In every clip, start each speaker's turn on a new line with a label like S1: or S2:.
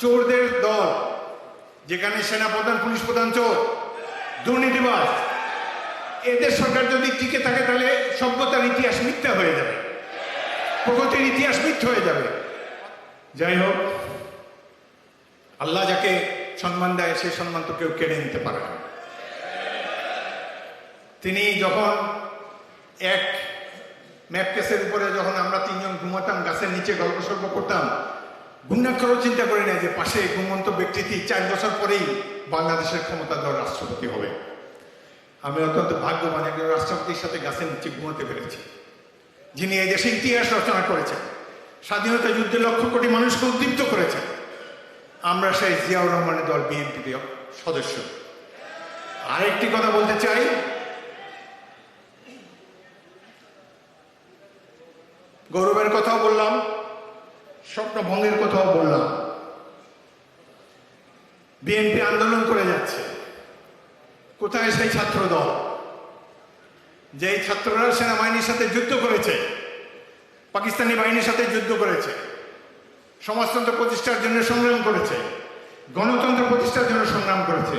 S1: চোরদের দল, যেখানে সেনাপ্রধান, পুলিশ প্রধান চোর দুর্নীতিবাস এদের সরকার যদি টিকে থাকে, তাহলে সভ্যতার ইতিহাস মিথ্যা হয়ে যাবে। প্রগতির ইতিহাস মিথ্যা হয়ে যাবে। যাই হোক, আল্লাহ যাকে সম্মান দেয়, সেই সম্মান তো কেউ কেড়ে নিতে পারে তিনি যখন এক ম্যাপকেসের উপরে যখন আমরা তিনজন ঘুমাতাম, গাছের নিচে গল্প সল্প করতাম ঘুণাক্ষরও চিন্তা করি না যে পাশে ঘুমন্ত ব্যক্তিটি চার বছর পরেই বাংলাদেশের ক্ষমতা ক্ষমতাধর রাষ্ট্রপতি হবে। আমি অত্যন্ত ভাগ্যবান একজন রাষ্ট্রপতির সাথে গাছের নিচে ঘুমাতে পেরেছি, যিনি এই দেশে ইতিহাস রচনা করেছেন, স্বাধীনতা যুদ্ধে লক্ষ কোটি মানুষকে উদ্দীপ্ত করেছেন। আমরা সেই জিয়াউর রহমানের দল বিএনপি সদস্য। আরেকটি কথা বলতে চাই, গৌরবের কথাও বললাম স্বপ্নভঙ্গের কথাও বললাম। বিএনপি আন্দোলন করে যাচ্ছে। কোথায় সেই ছাত্র দল যেই ছাত্ররা সেনাবাহিনীর সাথে যুদ্ধ করেছে, পাকিস্তানি বাহিনীর সাথে যুদ্ধ করেছে, সমাজতন্ত্র প্রতিষ্ঠার জন্য সংগ্রাম করেছে, গণতন্ত্র প্রতিষ্ঠার জন্য সংগ্রাম করেছে,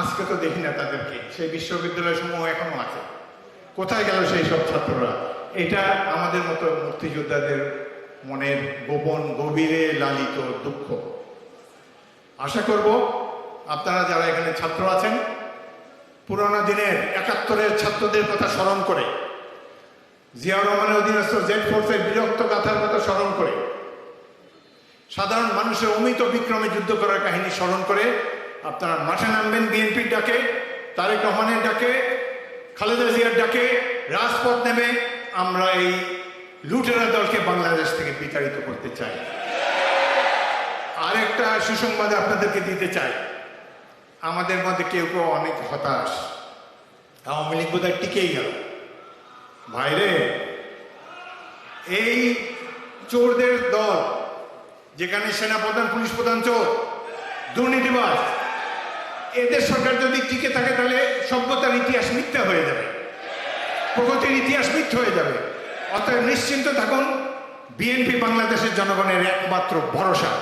S1: আজকে তো দেখি না তাদেরকে। সেই বিশ্ববিদ্যালয় সমূহ এখনও আছে। কোথায় গেল সেই সব ছাত্ররা? এটা আমাদের মতো মুক্তিযোদ্ধাদের মনের গোপন গভীরে লালিত দুঃখ। আশা করব আপনারা যারা এখানে ছাত্র আছেন, পুরোনো দিনের একাত্তরের ছাত্রদের কথা স্মরণ করে, জিয়াউর রহমানের অধীনস্থ জেড ফোর্সের বিরক্ত গাথার কথা স্মরণ করে, সাধারণ মানুষের অমিত বিক্রমে যুদ্ধ করার কাহিনী স্মরণ করে আপনারা মাঠে নামবেন বিএনপির ডাকে, তারেক রহমানের ডাকে, খালেদা জিয়ার ডাকে, রাজপথ নেমে আমরা এই লুটেরা দলকে বাংলাদেশ বিতাড়িত করতে চাই। আরেকটা সুসংবাদ আপনাদেরকে দিতে চাই। আমাদের মধ্যে কেউ কেউ অনেক হতাশ। আওয়ামী লীগ বোধহয় টিকেই গেল। ভাইরে, এই চোরদের দল, যেখানে সেনাপ্রধান, পুলিশ প্রধান চোর দুর্নীতিবাস এদের সরকার যদি টিকে থাকে তাহলে সভ্যতার ইতিহাস মিথ্যা হয়ে যাবে। প্রগতির ইতিহাস মিথ্যা হয়ে যাবে। অতএব নিশ্চিন্ত থাকুন বিএনপি বাংলাদেশের জনগণের একমাত্র ভরসা।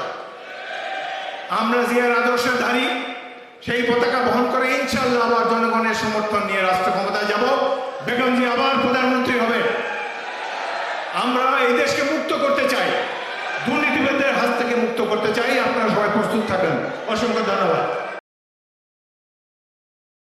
S1: আমরা জিয়ার আদর্শের ধারী সেই পতাকা বহন করে ইনশাল্লাহ আবার জনগণের সমর্থন নিয়ে রাষ্ট্র ক্ষমতায় যাব। বেগম জি আবার প্রধানমন্ত্রী হবে। আমরা এই দেশকে মুক্ত করতে চাই। দুর্নীতিবাদদের হাত থেকে মুক্ত করতে চাই। আপনারা সবাই প্রস্তুত থাকেন। অসংখ্য ধন্যবাদ।